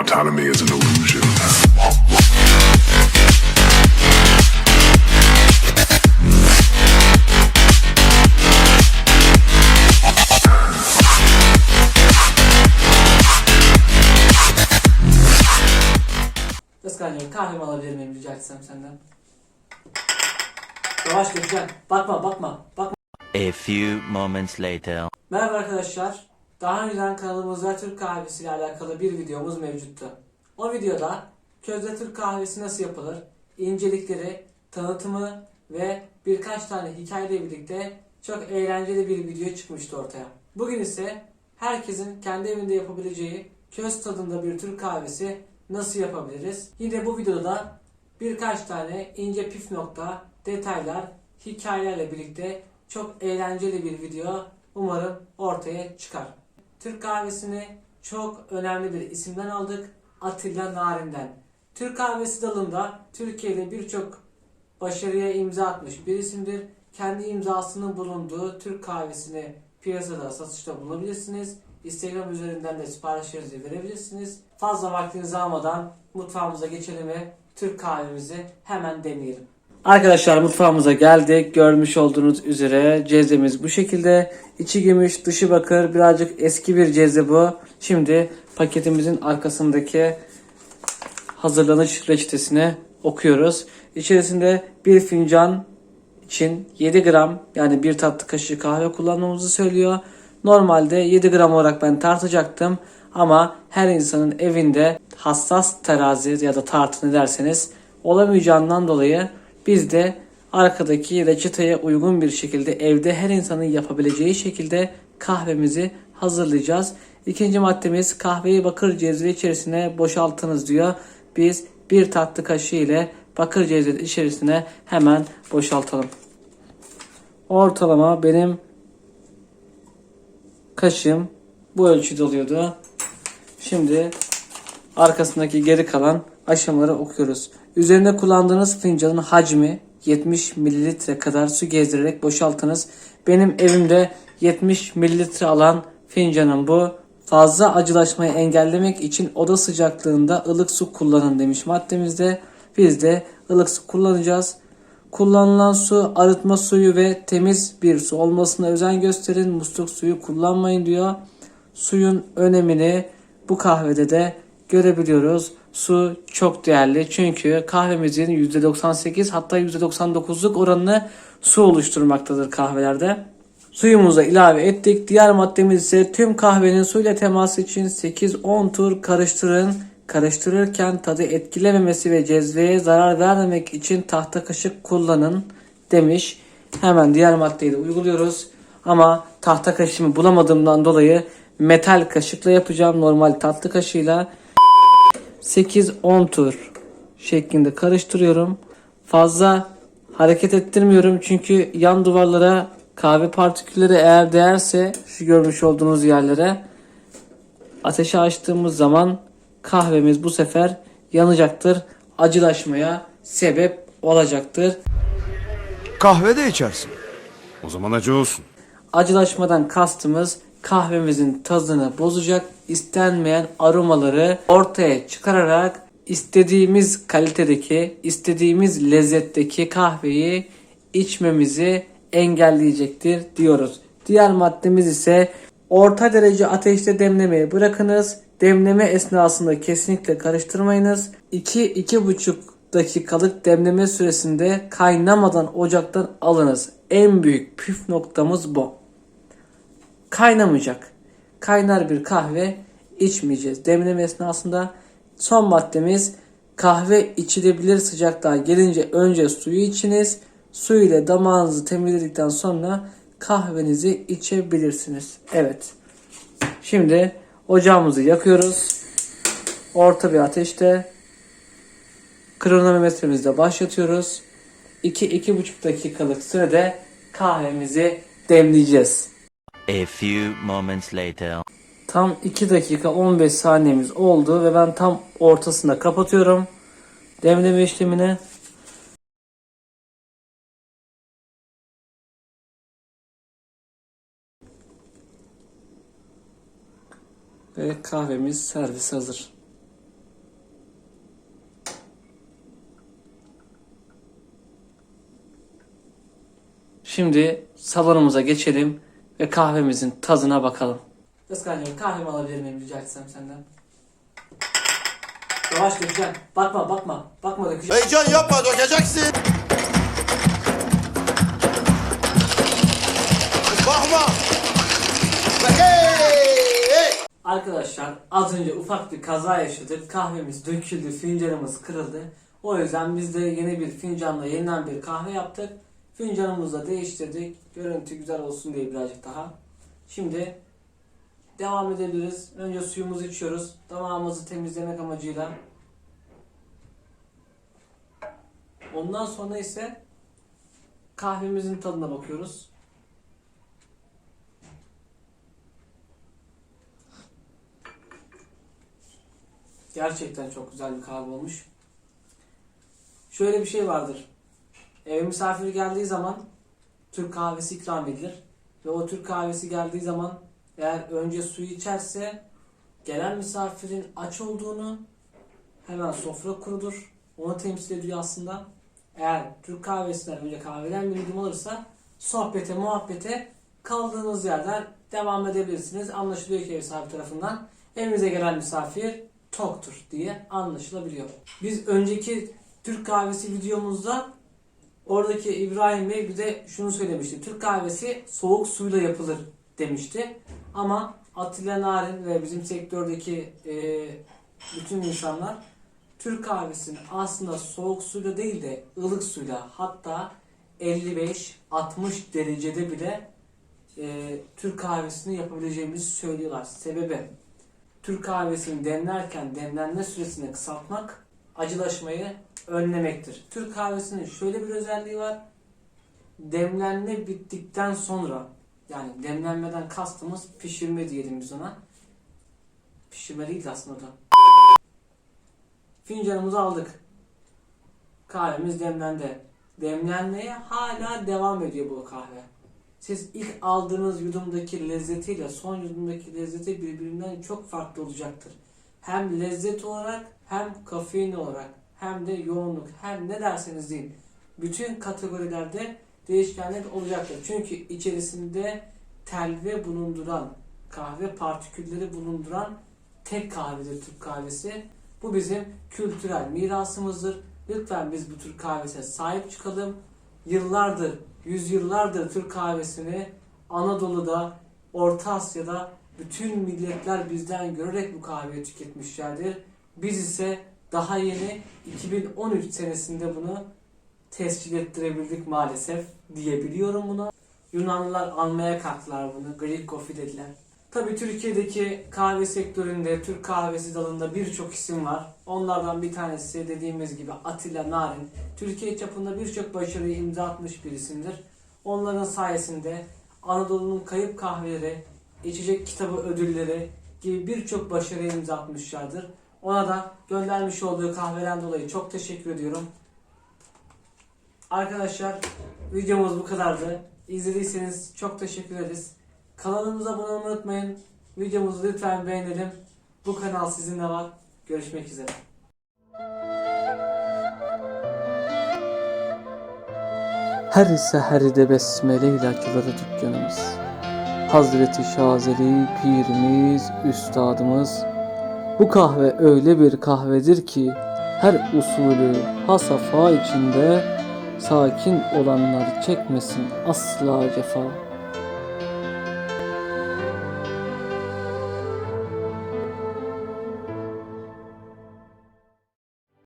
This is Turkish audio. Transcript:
Autonomy is an illusion. Özkan'cığım kahvemi alabilir miyim rica etsem senden? Yavaş Gökçen. Bakma bakma. Bakma. A few moments later. Merhaba arkadaşlar. Daha önceden kanalımızda Türk kahvesi ile alakalı bir videomuz mevcuttu. O videoda közde Türk kahvesi nasıl yapılır, incelikleri, tanıtımı ve birkaç tane hikayeyle birlikte çok eğlenceli bir video çıkmıştı ortaya. Bugün ise herkesin kendi evinde yapabileceği köz tadında bir Türk kahvesi nasıl yapabiliriz? Yine bu videoda birkaç tane ince püf nokta, detaylar, hikayelerle birlikte çok eğlenceli bir video umarım ortaya çıkar. Türk kahvesini çok önemli bir isimden aldık. Atilla Narin'den. Türk kahvesi dalında Türkiye'de birçok başarıya imza atmış bir isimdir. Kendi imzasının bulunduğu Türk kahvesini piyasada satışta bulabilirsiniz. Instagram üzerinden de siparişlerinizi verebilirsiniz. Fazla vaktinizi almadan mutfağımıza geçelim ve Türk kahvemizi hemen deneyelim. Arkadaşlar mutfağımıza geldik. Görmüş olduğunuz üzere cezvemiz bu şekilde. İçi gümüş, dışı bakır. Birazcık eski bir cezve bu. Şimdi paketimizin arkasındaki hazırlanış reçetesini okuyoruz. İçerisinde bir fincan için 7 gram yani bir tatlı kaşığı kahve kullanmamızı söylüyor. Normalde 7 gram olarak ben tartacaktım ama her insanın evinde hassas terazi ya da tartı ne derseniz olamayacağından dolayı biz de arkadaki reçeteye uygun bir şekilde evde her insanın yapabileceği şekilde kahvemizi hazırlayacağız. İkinci maddemiz kahveyi bakır cezve içerisine boşaltınız diyor. Biz bir tatlı kaşığı ile bakır cezve içerisine hemen boşaltalım. Ortalama benim kaşığım bu ölçüde oluyordu. Şimdi arkasındaki geri kalan aşamaları okuyoruz. Üzerinde kullandığınız fincanın hacmi 70 mililitre kadar su gezdirerek boşaltınız. Benim evimde 70 mililitre alan fincanım bu. Fazla acılaşmayı engellemek için oda sıcaklığında ılık su kullanın demiş maddemizde. Biz de ılık su kullanacağız. Kullanılan su arıtma suyu ve temiz bir su olmasına özen gösterin. Musluk suyu kullanmayın diyor. Suyun önemini bu kahvede de görebiliyoruz. Su çok değerli çünkü kahvemizin %98 hatta %99'luk oranını su oluşturmaktadır kahvelerde. Suyumuza ilave ettik. Diğer maddemiz ise tüm kahvenin suyla teması için 8-10 tur karıştırın. Karıştırırken tadı etkilememesi ve cezveye zarar vermemek için tahta kaşık kullanın demiş. Hemen diğer maddeyi de uyguluyoruz. Ama tahta kaşığımı bulamadığımdan dolayı metal kaşıkla yapacağım. Normal tatlı kaşığıyla 8-10 tur şeklinde karıştırıyorum. Fazla hareket ettirmiyorum çünkü yan duvarlara kahve partikülleri eğer değerse şu görmüş olduğunuz yerlere ateşe açtığımız zaman kahvemiz bu sefer yanacaktır. Acılaşmaya sebep olacaktır. Kahve de içersin. O zaman acı olsun. Acılaşmadan kastımız kahvemizin tadını bozacak, istenmeyen aromaları ortaya çıkararak istediğimiz kalitedeki, istediğimiz lezzetteki kahveyi içmemizi engelleyecektir diyoruz. Diğer maddemiz ise orta derece ateşte demlemeye bırakınız. Demleme esnasında kesinlikle karıştırmayınız. 2-2,5 dakikalık demleme süresinde kaynamadan ocaktan alınız. En büyük püf noktamız bu kaynamayacak. Kaynar bir kahve içmeyeceğiz. Demleme esnasında son maddemiz kahve içilebilir sıcaklığa gelince önce suyu içiniz. Su ile damağınızı temizledikten sonra kahvenizi içebilirsiniz. Evet. Şimdi ocağımızı yakıyoruz. Orta bir ateşte kronometremizde başlatıyoruz. 2-2,5 dakikalık sürede kahvemizi demleyeceğiz. A few moments later. Tam 2 dakika 15 saniyemiz oldu ve ben tam ortasında kapatıyorum demleme işlemini. Ve kahvemiz servis hazır. Şimdi salonumuza geçelim ve kahvemizin tadına bakalım. Özkan'cığım kahvemi alabilir miyim rica etsem senden? Yavaş dökeceksin. Bakma bakma. Bakma dökeceksin. Heyecan yapma dökeceksin. Bakma. Arkadaşlar az önce ufak bir kaza yaşadık. Kahvemiz döküldü, fincanımız kırıldı. O yüzden biz de yeni bir fincanla yeniden bir kahve yaptık. Fincanımızı da değiştirdik. Görüntü güzel olsun diye birazcık daha. Şimdi devam edebiliriz. Önce suyumuzu içiyoruz. Damağımızı temizlemek amacıyla. Ondan sonra ise kahvemizin tadına bakıyoruz. Gerçekten çok güzel bir kahve olmuş. Şöyle bir şey vardır. Eve misafir geldiği zaman Türk kahvesi ikram edilir. Ve o Türk kahvesi geldiği zaman eğer önce suyu içerse gelen misafirin aç olduğunu hemen sofra kurulur. Onu temsil ediyor aslında. Eğer Türk kahvesinden önce kahveden bir yudum alırsa sohbete, muhabbete kaldığınız yerden devam edebilirsiniz. Anlaşılıyor ki ev sahibi tarafından evimize gelen misafir toktur diye anlaşılabiliyor. Biz önceki Türk kahvesi videomuzda oradaki İbrahim Bey bize şunu söylemişti. Türk kahvesi soğuk suyla yapılır demişti. Ama Atilla Narin ve bizim sektördeki e, bütün insanlar Türk kahvesini aslında soğuk suyla değil de ılık suyla hatta 55-60 derecede bile e, Türk kahvesini yapabileceğimizi söylüyorlar. Sebebi Türk kahvesini demlerken demlenme süresini kısaltmak acılaşmayı önlemektir. Türk kahvesinin şöyle bir özelliği var. Demlenme bittikten sonra yani demlenmeden kastımız pişirme diyelim biz ona. Pişirme değil de aslında da. Fincanımızı aldık. Kahvemiz demlendi. Demlenmeye hala devam ediyor bu kahve. Siz ilk aldığınız yudumdaki lezzetiyle son yudumdaki lezzeti birbirinden çok farklı olacaktır. Hem lezzet olarak hem kafein olarak hem de yoğunluk her ne derseniz deyin. Bütün kategorilerde değişkenlik olacaktır. Çünkü içerisinde telve bulunduran, kahve partikülleri bulunduran tek kahvedir Türk kahvesi. Bu bizim kültürel mirasımızdır. Lütfen biz bu Türk kahvesine sahip çıkalım. Yıllardır, yüzyıllardır Türk kahvesini Anadolu'da, Orta Asya'da bütün milletler bizden görerek bu kahveyi tüketmişlerdir. Biz ise daha yeni 2013 senesinde bunu tescil ettirebildik maalesef diyebiliyorum buna. Yunanlılar almaya kalktılar bunu. Greek coffee dediler. Tabii Türkiye'deki kahve sektöründe, Türk kahvesi dalında birçok isim var. Onlardan bir tanesi dediğimiz gibi Atilla Narin. Türkiye çapında birçok başarıyı imza atmış bir isimdir. Onların sayesinde Anadolu'nun kayıp kahveleri, içecek kitabı ödülleri gibi birçok başarıya imza atmışlardır. Ona da göndermiş olduğu kahveden dolayı çok teşekkür ediyorum. Arkadaşlar videomuz bu kadardı. İzlediyseniz çok teşekkür ederiz. Kanalımıza abone olmayı unutmayın. Videomuzu lütfen beğenelim. Bu kanal sizinle var. Görüşmek üzere. Her seherde besmele ile açılır dükkanımız. Hazreti Şazeli pirimiz, üstadımız. Bu kahve öyle bir kahvedir ki her usulü hasafa içinde sakin olanlar çekmesin asla cefa.